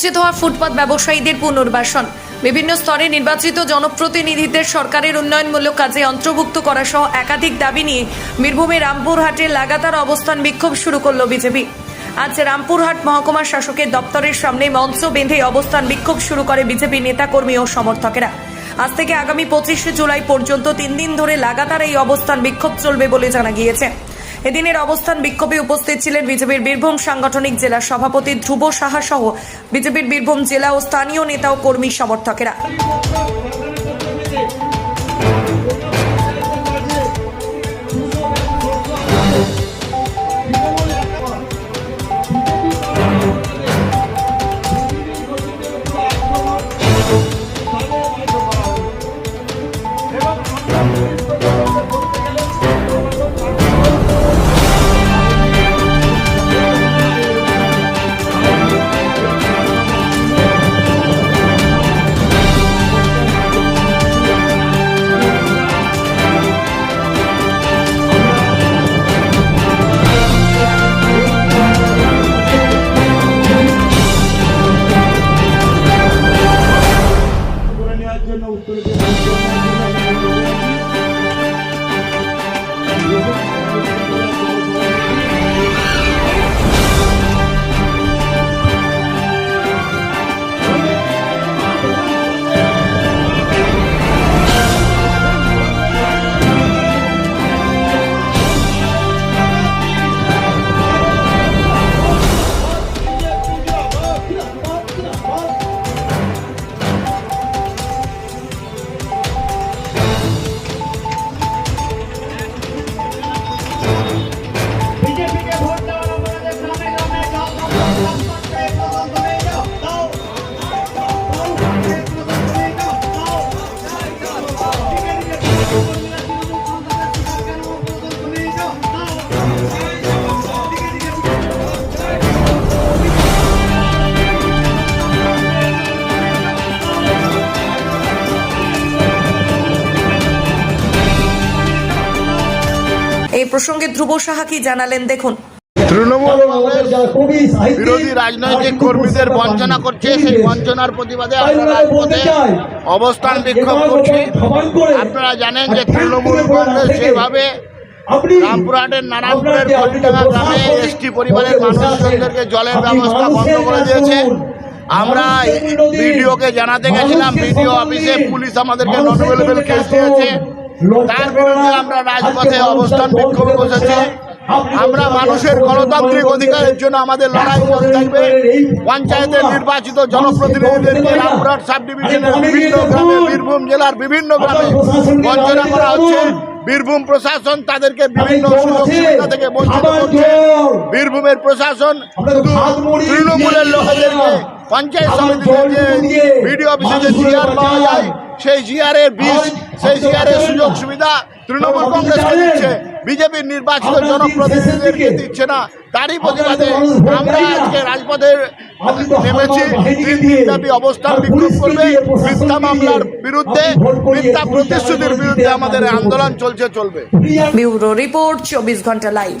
বঞ্চিত হওয়া ফুটপাত ব্যবসায়ীদের পুনর্বাসন। বিভিন্ন স্তরে নির্বাচিত জনপ্রতিনিধিদের সরকারের উন্নয়নমূলক কাজে অন্তর্ভুক্ত করা সহ একাধিক দাবি নিয়ে বীরভূমে রামপুরহাটে লাগাতার অবস্থান বিক্ষোভ শুরু করল বিজেপি। আজ রামপুরহাট মহকুমা শাসকের দপ্তরের সামনে মঞ্চ বেঁধে অবস্থান বিক্ষোভ শুরু করে বিজেপি নেতাকর্মী ও সমর্থকেরা। আজ থেকে আগামী পঁচিশে জুলাই পর্যন্ত তিন দিন ধরে লাগাতার এই অবস্থান বিক্ষোভ চলবে বলে জানা গিয়েছে। এদিনের অবস্থান বিক্ষোভে উপস্থিত ছিলেন বিজেপির বীরভূম সাংগঠনিক জেলা সভাপতি ধ্রুব সাহা সহ বিজেপির বীরভূম জেলা ও স্থানীয় নেতা ও কর্মী সমর্থকেরা। জন্য উত্তরে প্রসঙ্গে ধ্রুব সাহা কি জানালেন দেখুন। তৃণমূল বিরোধী রাজনৈতিক কর্মীদের বঞ্চনা করছে সেই বঞ্চনার প্রতিবাদে অবস্থান বিক্ষোভ করছি। আপনারা জানেন যে তৃণমূল কংগ্রেস যেভাবে রামপুরহাটের নারায়ণপুরের কলিডাঙ্গা গ্রামে এসটি পরিবারের মানুষজনদেরকে জলের ব্যবস্থা বন্ধ করে দিয়েছে। আমরা বিডিওকে জানাতে গেছিলাম বিডিও অফিসে পুলিশ আমাদেরকে নট অ্যাভেলেবেল কেস দিয়েছে। তার বিরুদ্ধে আমরা রাজপথে অবস্থান বিক্ষোভে বসেছি আমরা মানুষের গণতান্ত্রিক অধিকারের জন্য আমাদের লড়াই করে থাকবে। পঞ্চায়েতের নির্বাচিত জনপ্রতিনিধিদেরকে রামপুরহাট সাব ডিভিশনের বিভিন্ন গ্রামে বীরভূম জেলার বিভিন্ন গ্রামে বঞ্চনা করা হচ্ছে। বীরভূম প্রশাসন তাদেরকে বিভিন্ন সুযোগ সুবিধা থেকে বঞ্চিত করছে। বীরভূমের প্রশাসন তৃণমূলের লোকেদেরকে পঞ্চায়েত সমিতিতে যে বিডিও অফিসে যে জিআর পাওয়া যায় সেই জিআরের বীজ সেই জিআরের সুযোগ সুবিধা তৃণমূল কংগ্রেসকে দিচ্ছে বিজেপির নির্বাচিত জনপ্রতিনিধিদেরকে দিচ্ছে না। তারই প্রতিবাদে আমরা আজকে রাজপথে নেমেছি। তিন দিনব্যাপী অবস্থান বিক্ষোভ করবে। মিথ্যা মামলার বিরুদ্ধে মিথ্যা প্রতিশ্রুতির বিরুদ্ধে আমাদের আন্দোলন চলছে চলবে। ব্যুরো রিপোর্ট চব্বিশ ঘণ্টা লাইভ।